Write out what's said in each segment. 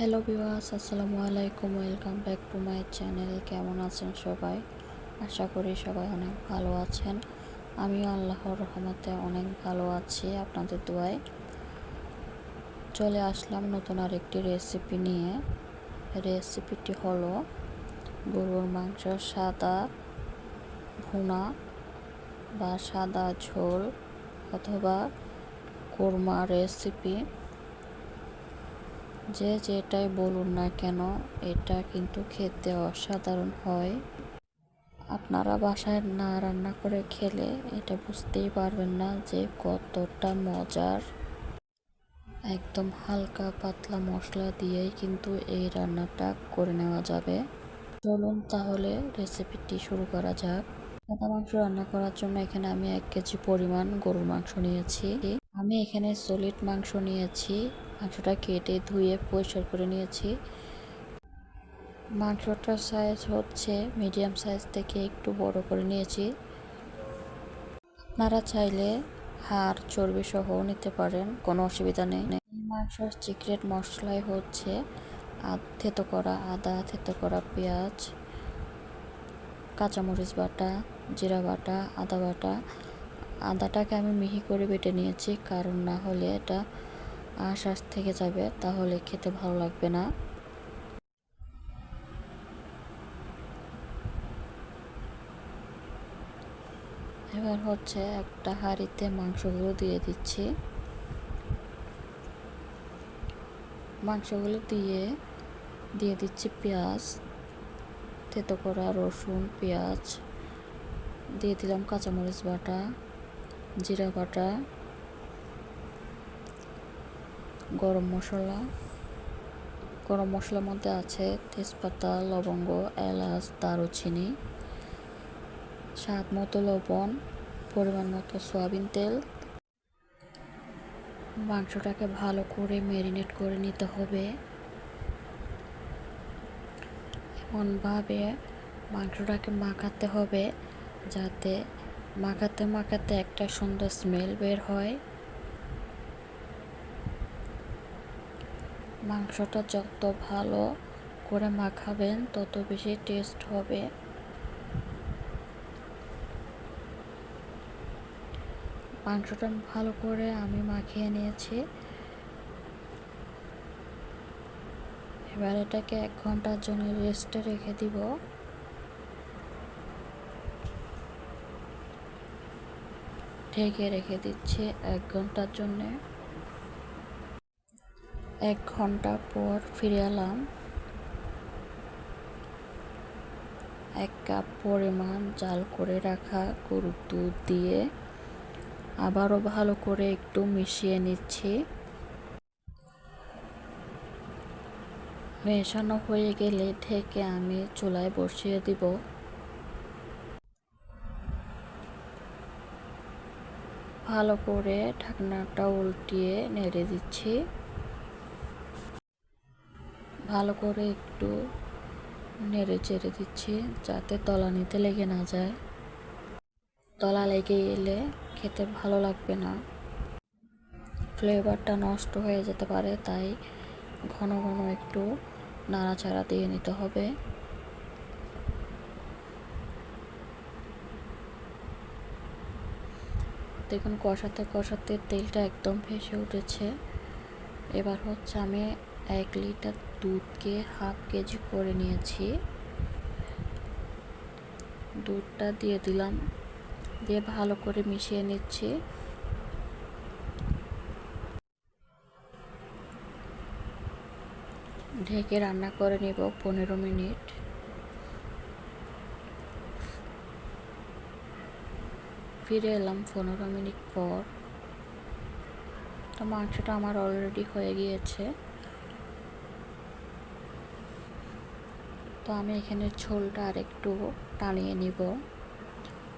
Hello viewers, আসসালামু আলাইকুম, welcome back to my channel. কেমন আছেন সবাই? আশা করি সবাই অনেক ভালো আছেন। আমিও আল্লাহর রহমতে অনেক ভালো আছি আপনাদের দোয়ায়। চলে আসলাম নতুন আরেকটি রেসিপি নিয়ে। রেসিপিটি হলো গরুর মাংস সাদা ভুনা বা সাদা ঝোল অথবা কোরমা রেসিপি যে যেটাই বলুন না কেন, এটা কিন্তু খেতে অসাধারণ হয়। আপনারা বাসায় না রান্না করে খেলে এটা বুঝতেই পারবেন না যে কতটা মজার। একদম হালকা পাতলা মশলা দিয়েই কিন্তু এই রান্নাটা করে নেওয়া যাবে। চলুন তাহলে রেসিপিটি শুরু করা যাক। সাদা মাংস রান্না করার জন্য এখানে আমি এক কেজি পরিমাণ গরুর মাংস নিয়েছি। আমি এখানে সলিড মাংস নিয়েছি। মাংসটা কেটে ধুয়ে পরিষ্কার করে নিয়েছি। মাংসটার সাইজ হচ্ছে মিডিয়াম সাইজ থেকে একটু বড় করে নিয়েছি। আপনারা চাইলে হাড়, চর্বি সহ নিতে পারেন, কোনো অসুবিধা নেই। মাংসর সিক্রেট মশলাই হচ্ছে থেতো করা আদা, থেতো করা পেঁয়াজ, কাঁচামরিচ বাটা, জিরা বাটা, আদা বাটা। আদাটাকে আমি মিহি করে বেটে নিয়েছি, কারণ না হলে এটা আশ্বাস থেকে যাবে, তাহলে খেতে ভালো লাগবে না। এবার হচ্ছে একটা হাঁড়িতে মাংসগুলো দিয়ে দিচ্ছি। মাংসগুলো দিয়ে দিয়ে দিচ্ছি পেঁয়াজ থেতো করা রসুন, পেঁয়াজ, দিয়ে দিলাম কাঁচামরিচ বাটা, জিরা বাটা গরম মশলা। গরম মশলার মধ্যে আছে তেজপাতা, লবঙ্গ, এলাচ, দারুচিনি, স্বাদ মতো লবণ, পরিমাণ মতো সয়াবিন তেল। মাংসটাকে ভালো করে ম্যারিনেট করে নিতে হবে। এমনভাবে মাংসটাকে মাখাতে হবে যাতে মাখাতে মাখাতে একটা সুন্দর স্মেল বের হয়। মাংসটা যত ভালো করে মাখাবেন, তত বেশি টেস্ট হবে। মাংসটা ভালো করে আমি মাখিয়ে নিয়েছি। এবার এটাকে এক ঘণ্টার জন্য রেস্টে রেখে দিব। ঢেকে রেখে দিচ্ছি এক ঘণ্টার জন্যে। এক ঘণ্টা পর ফিরে এলাম। এক কাপ পরিমাণ জাল করে রাখা গরুর দুধ দিয়ে আবারও ভালো করে একটু মিশিয়ে নিচ্ছি। মেশানো হয়ে গেলে ঢেকে আমি চুলায় বসিয়ে দিব। ভালো করে ঢাকনাটা উল্টিয়ে নেড়ে দিচ্ছি। ভালো করে একটু নেড়ে চেড়ে দিচ্ছি যাতে তলানিতে লেগে না যায়। তলা লেগে এলে খেতে ভালো লাগবে না। ফ্লেভারটা নষ্ট হয়ে যেতে পারে, তাই ঘন ঘন একটু নাড়াচাড়া দিয়ে নিতে হবে। দেখুন, কষাতে কষাতে তেলটা একদম ভেসে উঠেছে। এবার হচ্ছে আমি এক লিটার দুধকে হাফ কেজি করে নিয়েছি। দুধটা দিয়ে দিলাম। দিয়ে ভালো করে মিশিয়ে নিচ্ছি। ঢেকে রান্না করে নেব পনেরো মিনিট। ফিরে এলাম পনেরো মিনিট পর। তো মাংসটা আমার অলরেডি হয়ে গিয়েছে। তো আমি এখানে ঝোলটা আর একটু টানিয়ে নিব।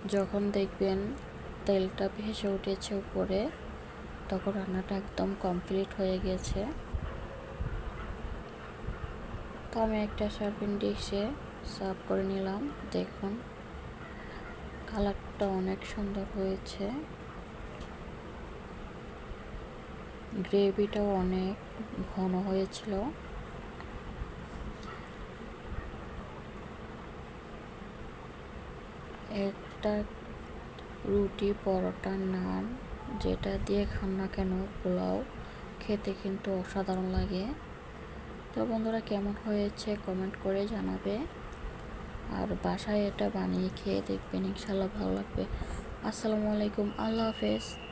যখন দেখবেন তেলটা ভেসে উঠেছে উপরে, তখন রান্নাটা একদম কমপ্লিট হয়ে গেছে। তো আমি একটা সার্ভিং ডিশে সার্ভ করে নিলাম। দেখুন কালারটা অনেক সুন্দর হয়েছে। গ্রেভিটাও অনেক ঘন হয়েছিল। একটা রুটি পরোটা নান যেটা দিয়ে খান না কেন পোলাও, খেতে কিন্তু অসাধারণ লাগে। তো বন্ধুরা, কেমন হয়েছে কমেন্ট করে জানাবে। আর বাসায় এটা বানিয়ে খেয়ে দেখবেন ইনশাল্লাহ ভালো লাগবে। আসসালামু আলাইকুম, আল্লাহ হাফেজ।